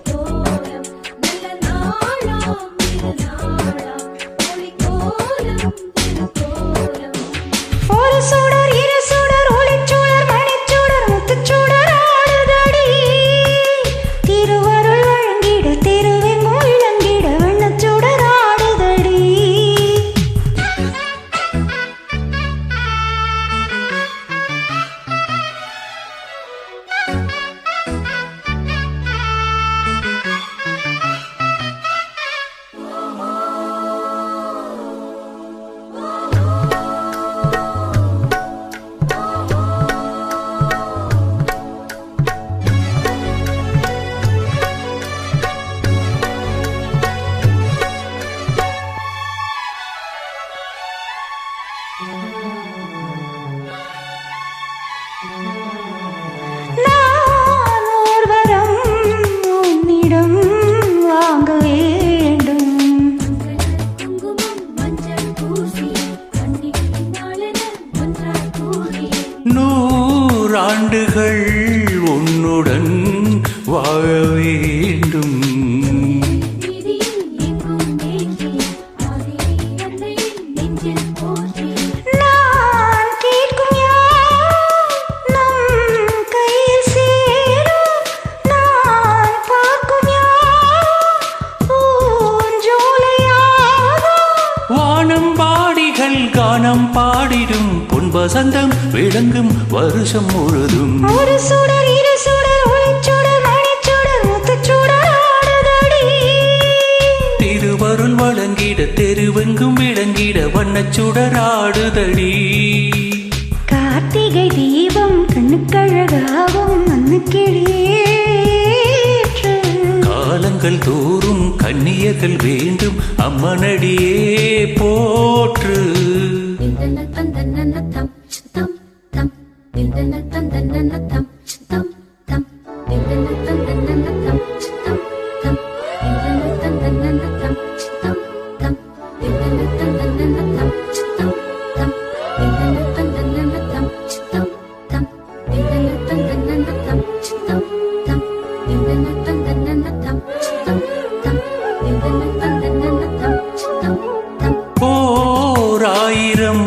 Todo நூறாண்டுகள் உன்னுடன் வாழவே ஆடிடும் பொன் வசந்தம் விளங்கும் வருஷம் முழுதும். ஒரு சுடர் இரு சுடர் ஒளிச்சுடர் மணிச்சுடர் முத்துச்சுடர் திருவருள் வழங்கிட தெருவெங்கும் விளங்கிட வண்ணச்சுடர் ஆடுதடி. கார்த்திகை தீபம் கண்ணுக்கழகாவும் மண்ணுக்கிழியே காலங்கள் தோறும் கண்ணியர்கள் வேண்டும் அம்மனடியே போ. போராயிரம்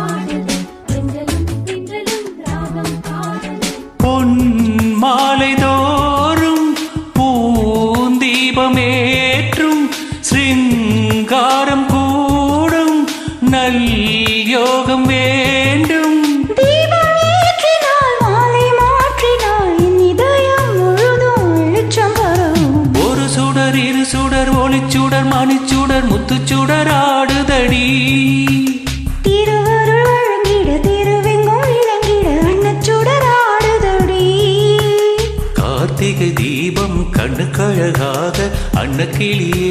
யோகம் வேண்டும். ஒரு சுடர் இரு சுடர் ஒளிச்சுடர் மணிச்சுடர் முத்துச்சுடர் ஆடுதடி. கார்த்திகை தீபம் கண்ணுக்கழகாக அன்னக்கிளியே.